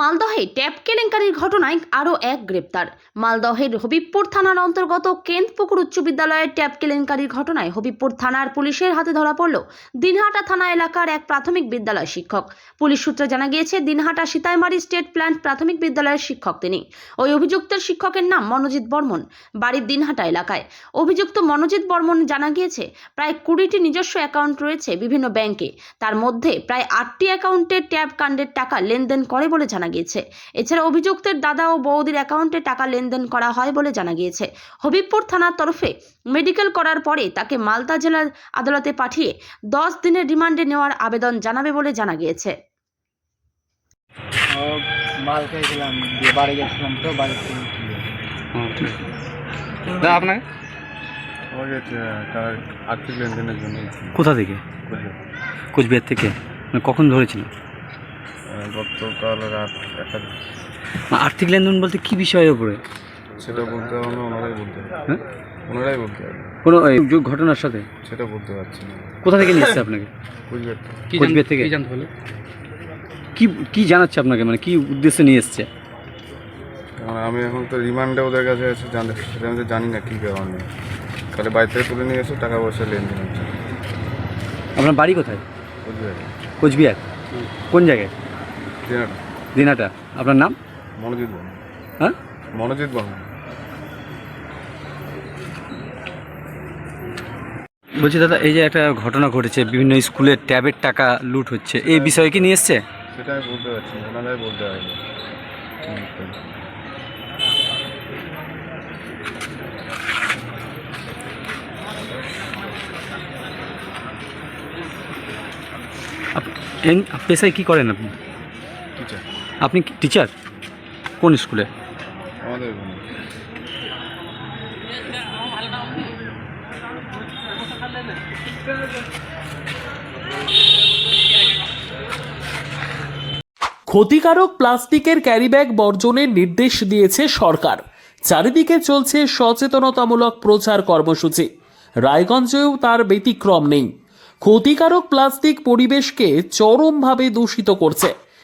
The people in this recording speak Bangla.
মালদহে ট্যাপ কেলেঙ্কারির ঘটনায় আরও এক গ্রেপ্তার। মালদহের হবিবপুর থানার অন্তর্গত কেন্দ্রপুকুর উচ্চ বিদ্যালয়ের ট্যাপ কেলেঙ্কারির ঘটনায় হবিবপুর থানার পুলিশের হাতে ধরা পড়ল দিনহাটা থানা এলাকার এক প্রাথমিক বিদ্যালয় শিক্ষক। পুলিশ সূত্রে জানা গিয়েছে, দিনহাটা সীতাইমারি স্টেট প্ল্যান্ট প্রাথমিক বিদ্যালয়ের শিক্ষক তিনি। ওই অভিযুক্তের শিক্ষকের নাম মনোজিৎ বর্মন, বাড়ির দিনহাটা এলাকায়। অভিযুক্ত মনোজিৎ বর্মন জানা গিয়েছে, প্রায় কুড়িটি নিজস্ব অ্যাকাউন্ট রয়েছে বিভিন্ন ব্যাংকে। তার মধ্যে প্রায় আটটি অ্যাকাউন্টে ট্যাব কাণ্ডের টাকা লেনদেন করে বলে জানা গিয়েছে এছাড়া অভিযুক্তের দাদা ও বৌদির অ্যাকাউন্টে টাকা লেনদেন করা হয় বলে জানা গিয়েছে। হবিবপুর থানার তরফে মেডিকেল করার পরে তাকে মালদা জেলার আদালতে পাঠিয়ে দশ দিনের রিমান্ডে নেওয়ার আবেদন জানাবে বলে জানা গিয়েছে। ও মাল বাড়ি গেছিলাম তো বাড়ি থেকে কিনে। দাদা আপনাকে আর্থিক লেনদেনের জন্য। কোথা থেকে? কোচবিহার থেকে? মানে কখন ধরেছিল? গতকাল রাত একটা মানে আর্থিক লেনদেন বলতে কি বিষয়ের উপরে সেটা বলতে পারব না ওনারাই বলতে পারবে হ্যাঁ? ওনারাই বলতে পারবে কোনো এই যোগ ঘটনার সাথে? সেটা বলতে পারছি না। কোথা থেকে নিয়ে এসছে আপনাকে? বুঝবে তো কোচবিহার থেকে? জানতে হলো? কি কি জানাচ্ছে আপনাকে? মানে কি উদ্দেশ্যে নিয়ে এসছে? কারণ আমি এখন তো রিমান্ডে ওদের কাছে আছে জানতে সেটা আমি তো জানি না কী কারণে তাহলে বাড়ি থেকে তুলে নিয়ে এসে টাকা পয়সা লেনদেন হচ্ছে। আপনার বাড়ি কোথায়? বুঝবে কোচবিহার। কোন জায়গায়? দিনাটা। আপনার নাম? মনোজিৎ বর্মন। হ্যাঁ? মনোজিৎ বর্মন। বলছি দাদা এই যে একটা ঘটনা ঘটেছে বিভিন্ন স্কুলের ট্যাবের টাকা লুট হচ্ছে এই বিষয়ে কি নিয়ে এসছে? সেটা আমি বলতে পারছি ওনারাই বলতে। আপ- পেশায় কি করেন আপনি? টিচার আপনি টিচার কোন স্কুলে? আমাদের এখানে। ক্ষতিকারক প্লাস্টিকের ক্যারিব্যাগ বর্জনের নির্দেশ দিয়েছে সরকার। চারিদিকে চলছে সচেতনতামূলক প্রচার কর্মসূচি। রায়গঞ্জেও তার ব্যতিক্রম নেই। ক্ষতিকারক প্লাস্টিক পরিবেশকে চরমভাবে দূষিত করছে।